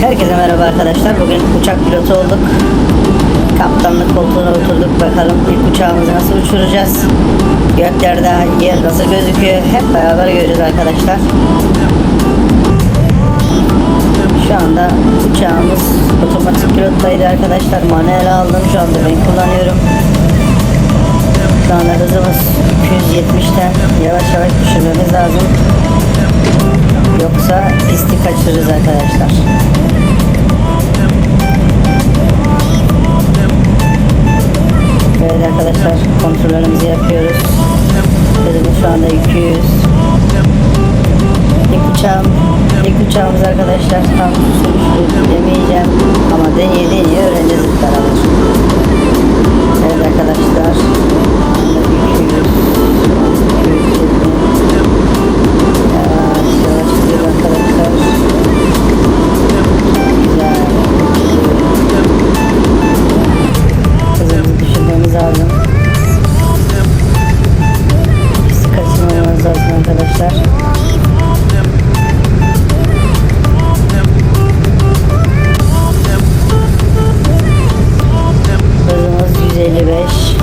Herkese merhaba arkadaşlar. Bugün uçak pilotu olduk. Kaptanlık koltuğuna oturduk. Bakalım ilk uçağımızı nasıl uçuracağız. Göklerde yer nasıl gözüküyor. Hep beraber göreceğiz arkadaşlar. Şu anda uçağımız otomatik pilottaydı arkadaşlar. Manuel aldım. Şu anda ben kullanıyorum. Şu anda hızımız 270'ten yavaş yavaş düşürmemiz lazım. Yoksa pisti kaçırırız arkadaşlar. Evet arkadaşlar kontrollerimizi yapıyoruz. Hızımız şu anda 200. İlk uçağım, ilk uçağımız arkadaşlar tam demeyeceğim ama deneye deneye öğreneceğiz arkadaşlar. Hızımız 155.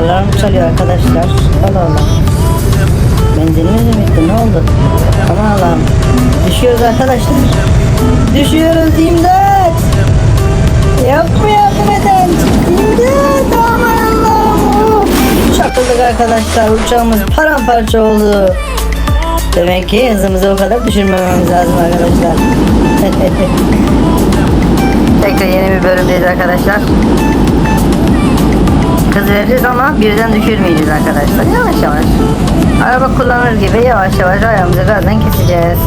Alarm çalıyor arkadaşlar. Allah Allah. Benzinimiz mi bitti? Ne oldu? Aman Allah'ım. Düşüyoruz arkadaşlar. Düşüyoruz imdat. Yapma yardım eden. İmdat. Arkadaşlar. Uçağımız paramparça oldu. Demek ki hızımızı o kadar düşürmememiz lazım arkadaşlar. Tekrar yeni bir bölümdeyiz arkadaşlar. Hız veririz ama birden düşürmeyeceğiz arkadaşlar. Yavaş yavaş. Araba kullanır gibi yavaş yavaş ayağımızı gazdan keseceğiz.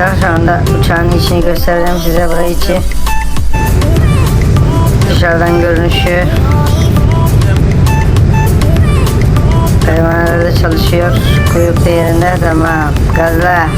Arkadaşlar şu anda uçağın içini göstereceğim size burayı içi. Dışarıdan görünüşü. Pervaneler de çalışıyor. Kuyruk da yerinde. Tamam. Gazla.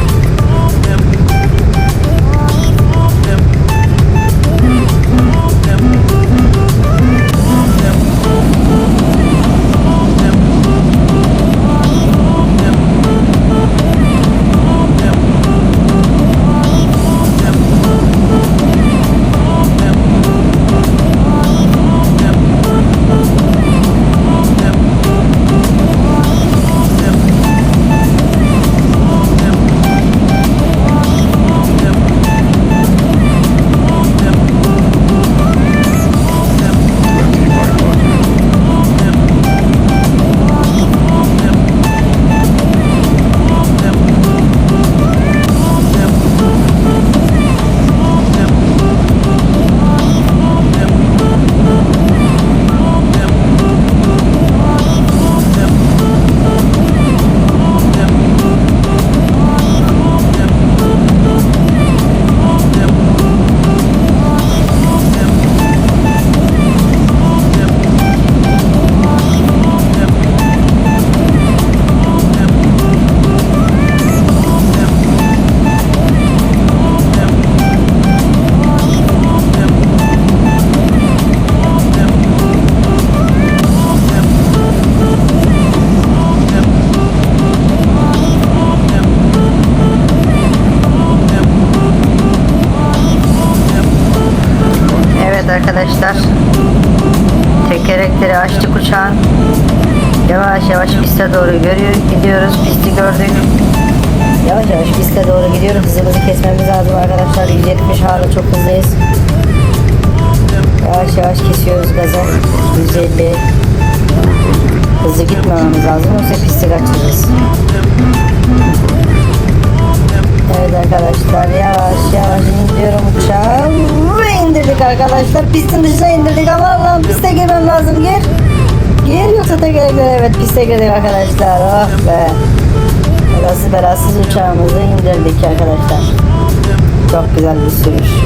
Tekerlekleri açtık uçağın. Yavaş yavaş piste doğru görüyor, gidiyoruz. Pisti gördük. Yavaş yavaş piste doğru gidiyoruz. Hızımızı kesmemiz lazım arkadaşlar. 170 hala çok hızlıyız. Yavaş yavaş kesiyoruz gazı. 150. Hızlı gitmememiz lazım yoksa pisti kaçırırız. Arkadaşlar. Yavaş yavaş indiriyorum uçağı. Ve indirdik arkadaşlar. Pistin dışına indirdik. Ama Allah'ım piste girmem lazım. Gir. Gir yoksa tekerlekler evet piste girdik arkadaşlar. Oh be. Belasız belasız uçağımızı indirdik arkadaşlar. Çok güzel bir sürüş